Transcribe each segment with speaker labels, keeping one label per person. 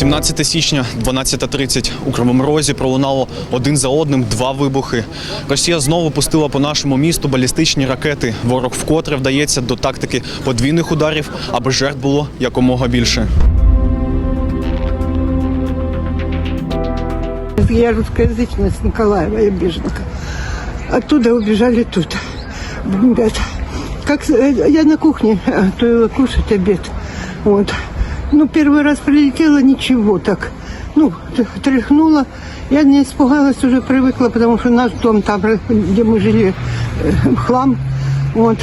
Speaker 1: 17 січня, 12.30. у Кривому Розі пролунало один за одним два вибухи. Росія знову пустила по нашому місту балістичні ракети. Ворог вкотре вдається до тактики подвійних ударів, аби жертв було якомога більше.
Speaker 2: Я русскоязычная с Николаева, я беженка. Оттуда убежали тут. Ребята, как с- э, я на кухне э, готовила кушать обед. Вот. Ну, первый раз прилетела, ничего так. Ну, тряхнула. Я не испугалась, уже привыкла, потому что наш дом там, где мы жили, э, хлам. Вот.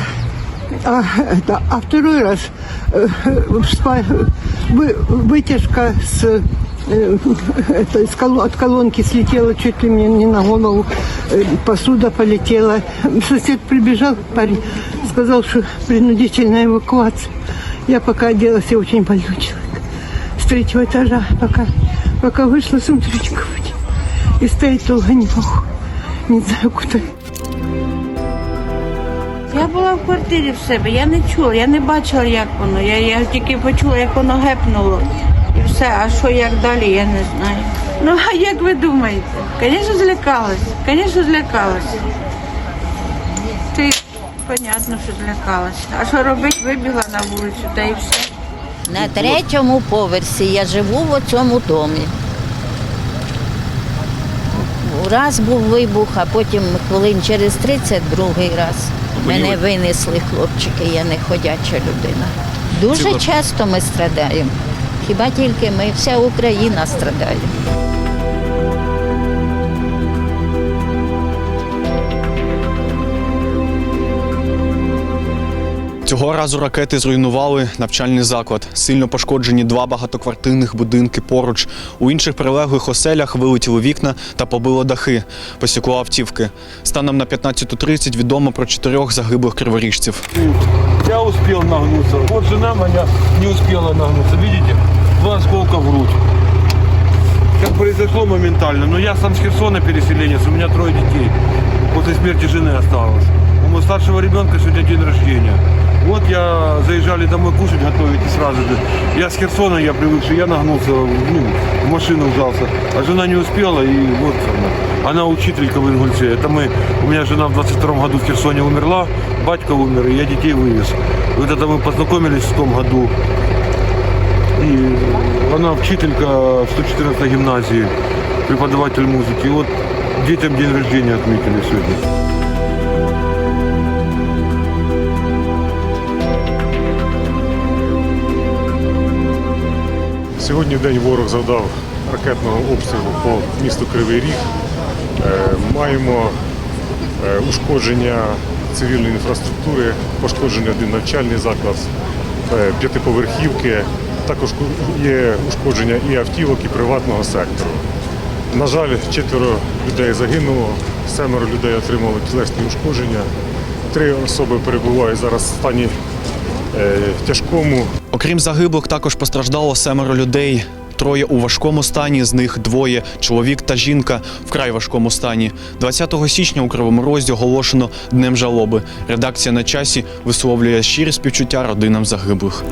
Speaker 2: А, это, а второй раз э, вы- вытяжка с э, это, из коло- от колонки слетела чуть ли мне не на голову, э, посуда полетела. Сосед прибежал, парень, сказал, что принудительная эвакуация. Я пока оделась, я очень больной человек. С третьего этажа, пока, пока вышла с утречка и стоять долго не могу. Не знаю, куда.
Speaker 3: Я була в квартирі в себе, я не чула, я не бачила, як воно. Я, я тільки почула, як воно гепнуло. І все, а що як далі, я не знаю. Ну, а як ви думаєте? Звісно, злякалась. Звісно, злякалась. Ти, понятно, що злякалась. А що робити, вибігла на вулицю, та і все.
Speaker 4: На третьому поверсі я живу в цьому домі. Раз був вибух, а потім хвилин через 30 другий раз. Мене винесли хлопчики, я не ходяча людина. Дуже часто ми страдаємо. Хіба тільки ми, вся Україна страдає.
Speaker 1: Цього разу ракети зруйнували навчальний заклад. Сильно пошкоджені два багатоквартирних будинки поруч. У інших прилеглих оселях вилетіли вікна та побило дахи. Посікло автівки. Станом на 15.30 відомо про чотирьох загиблих криворіжців.
Speaker 5: Я успел нагнуться. Вот жена моя не успела нагнуться. Видите? Два осколка в грудь. Как произошло моментально. Но я сам с Херсона переселенец, у меня трое детей. После смерти жены осталось. У моего старшего ребенка сегодня день рождения. Вот я заезжали домой кушать, готовить и сразу же. Я с Херсона, я привыкший, я нагнулся, ну, в машину вжался. А жена не успела, и вот она. Она учителька в Ингульце. Это мы, у меня жена в 22 году в Херсоне умерла, батька умер, и я детей вывез. Вот это мы познакомились в том году. И она учителька в 114 гимназии, преподаватель музыки. И вот детям день рождения отметили сегодня.
Speaker 6: Сьогодні день ворог завдав ракетного обстрілу по місту Кривий Ріг. Е, Маємо е, ушкодження цивільної інфраструктури, пошкоджений один навчальний заклад, е, п'ятиповерхівки. Також є ушкодження і автівок, і приватного сектору. На жаль, четверо людей загинуло, семеро людей отримали тілесні ушкодження. Три особи перебувають зараз в стані тяжкому.
Speaker 1: Окрім загиблих, також постраждало семеро людей. Троє у важкому стані, з них двоє чоловік та жінка вкрай важкому стані. 20 січня у Кривому Розі оголошено днем жалоби. Редакція на часі висловлює щирі співчуття родинам загиблих.